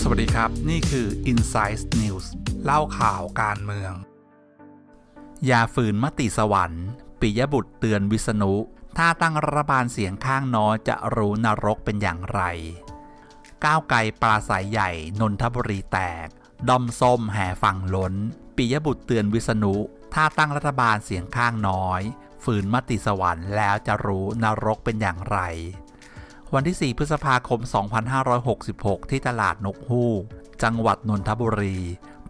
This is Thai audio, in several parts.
สวัสดีครับ นี่คือ Insight News เล่าข่าวการเมืองอย่าฝืนมติสวรรค์ ปิยบุตรเตือนวิษณุ ถ้าตั้งรัฐบาลเสียงข้างน้อยจะรู้นรกเป็นอย่างไร ก้าวไกลปราศัยใหญ่ นนทบุรีแตก ดอมส้มแห่ฝั่งล้น ปิยบุตรเตือนวิษณุ ถ้าตั้งรัฐบาลเสียงข้างน้อย ฝืนมติสวรรค์แล้วจะรู้นรกเป็นอย่างไร วันที่ 4 พฤษภาคม 2566 ที่ตลาดนกฮูก จังหวัดนนทบุรี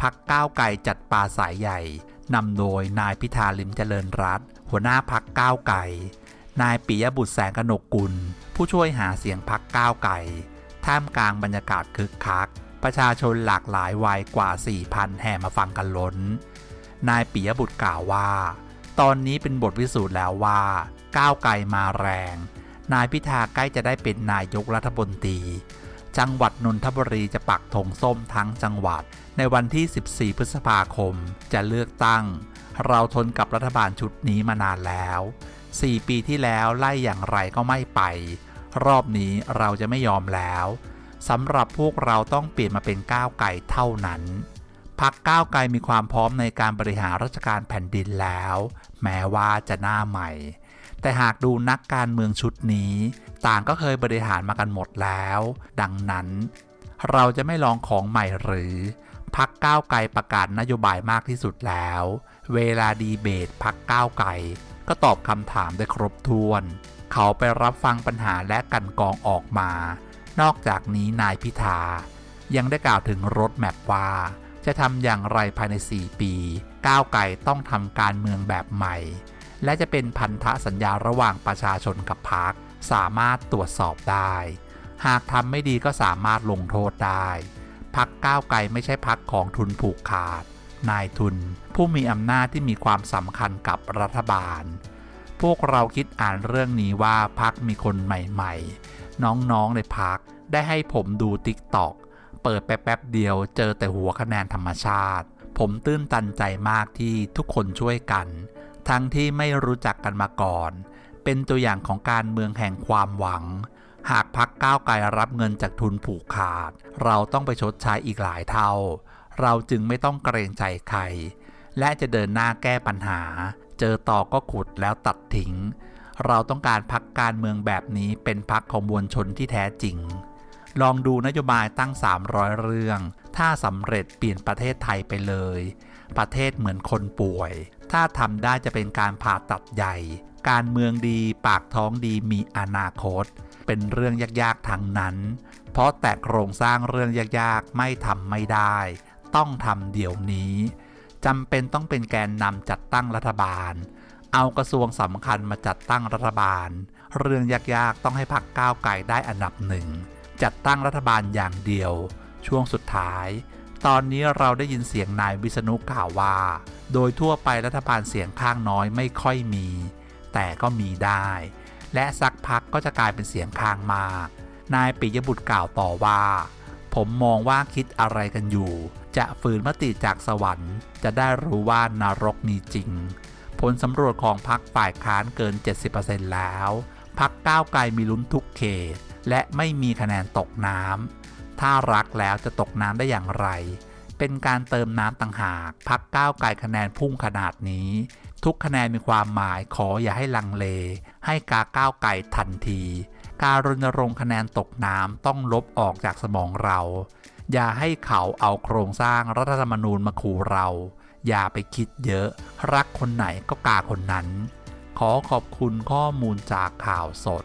พักก้าวไกลจัดปาสายใหญ่ นำโดยนายพิธาลิมเจริญรัตหัวหน้าพักก้าวไกลนายปิยบุตรแสงกนกกุล ผู้ช่วยหาเสียงพักก้าวไกลท่ามกลางบรรยากาศคึกคัก ประชาชนหลากหลายวัยกว่า 4,000 แห่มาฟังกันล้น นายปิยบุตรกล่าวว่า ตอนนี้เป็นบทพิสูจน์แล้วว่า ก้าวไกลมาแรง นายพิธาใกล้จะได้เป็นนายกรัฐมนตรี จังหวัดนนทบุรีจะปักธงส้มทั้งจังหวัด ในวันที่ 14 พฤษภาคมจะเลือกตั้ง เราทนกับรัฐบาลชุดนี้มานานแล้ว 4 ปีที่แล้วไล่อย่างไรก็ไม่ไป รอบนี้เราจะไม่ยอมแล้วสำหรับพวกเราต้องเปลี่ยนมาเป็นก้าวไกลเท่านั้น พักก้าวไกลมีความพร้อมในการบริหารราชการแผ่นดินแล้ว แม้ว่าจะหน้าใหม่ แต่หากดูนักการเมืองชุดนี้ ต่างก็เคยบริหารมากันหมดแล้ว ดังนั้น เราจะไม่ลองของใหม่หรือพักก้าวไกลประกาศนโยบายมากที่สุดแล้ว เวลาดีเบตพักก้าวไกลก็ตอบคำถามได้ครบถ้วน เขาไปรับฟังปัญหาและกันกองออกมา นอกจากนี้นายพิธายังได้กล่าวถึงรถแมพว่า จะทำอย่างไรภายใน 4 ปี ก้าวไกลต้องทำการเมืองแบบใหม่ และจะเป็นพันธสัญญาระหว่างประชาชนกับพรรคสามารถตรวจสอบได้ หากทำไม่ดีก็สามารถลงโทษได้พักก้าวไกลไม่ใช่พักของทุนผูกขาด นายทุน ผู้มีอำนาจที่มีความสำคัญกับรัฐบาล พวกเราคิดอ่านเรื่องนี้ว่าพักมีคนใหม่ๆ น้องๆในพักได้ให้ผมดูติ๊กตอก เปิดไปแป๊บเดียวเจอแต่หัวคะแนนธรรมชาติ ผมตื้นตันใจมากที่ทุกคนช่วยกัน ทั้งที่ไม่รู้จักกันมาก่อน เป็นตัวอย่างของการเมืองแห่งความหวัง หากพักก้าวไกลรับเงินจากทุนผูกขาด เราต้องไปชดใช้อีกหลายเท่า เราจึงไม่ต้องเกรงใจใคร และจะเดินหน้าแก้ปัญหา เจอต่อก็ขุดแล้วตัดทิ้ง เราต้องการพักการเมืองแบบนี้เป็นพักของมวลชนที่แท้จริง ลองดูนโยบายตั้ง 300 เรื่อง ถ้าสำเร็จเปลี่ยนประเทศไทยไปเลย ประเทศเหมือนคนป่วย ถ้าทำได้จะเป็นการผ่าตัดใหญ่ การเมืองดีปากท้องดีมีอนาคต เป็นเรื่องยากๆทั้งนั้น เพราะแต่โครงสร้างเรื่องยากๆไม่ทำไม่ได้ ต้องทำเดี๋ยวนี้จำเป็นต้องเป็นแกนนำจัดตั้งรัฐบาล เอากระทรวงสำคัญมาจัดตั้งรัฐบาล เรื่องยากๆต้องให้พักก้าวไกลได้อันดับหนึ่ง จัดตั้งรัฐบาลอย่างเดียว ช่วงสุดท้าย ตอนนี้เราได้ยินเสียงนายวิษณุกล่าวว่า โดยทั่วไปรัฐบาลเสียงข้างน้อยไม่ค่อยมี แต่ก็มีได้ และสักพักก็จะกลายเป็นเสียงข้างมาก นายปิยบุตรกล่าวต่อว่า ผมมองว่าคิดอะไรกันอยู่ จะฝืนมติจากสวรรค์ จะได้รู้ว่านรกมีจริง ผลสำรวจของพักฝ่ายค้านเกิน 70%แล้วพักก้าวไกลมีลุ้นทุกเขต และไม่มีคะแนนตกน้ำ ถ้ารักแล้วจะตกน้ำได้อย่างไร เป็นการเติมน้ำต่างหากพักก้าวไกลคะแนนพุ่งขนาดนี้ ทุกคะแนนมีความหมายขออย่าให้ลังเล ให้กาก้าวไกลทันที การรณรงค์คะแนนตกน้ำต้องลบออกจากสมองเรา อย่าให้เขาเอาโครงสร้างรัฐธรรมนูญมาขู่เรา อย่าไปคิดเยอะ รักคนไหนก็กาคนนั้น ขอขอบคุณข้อมูลจากข่าวสด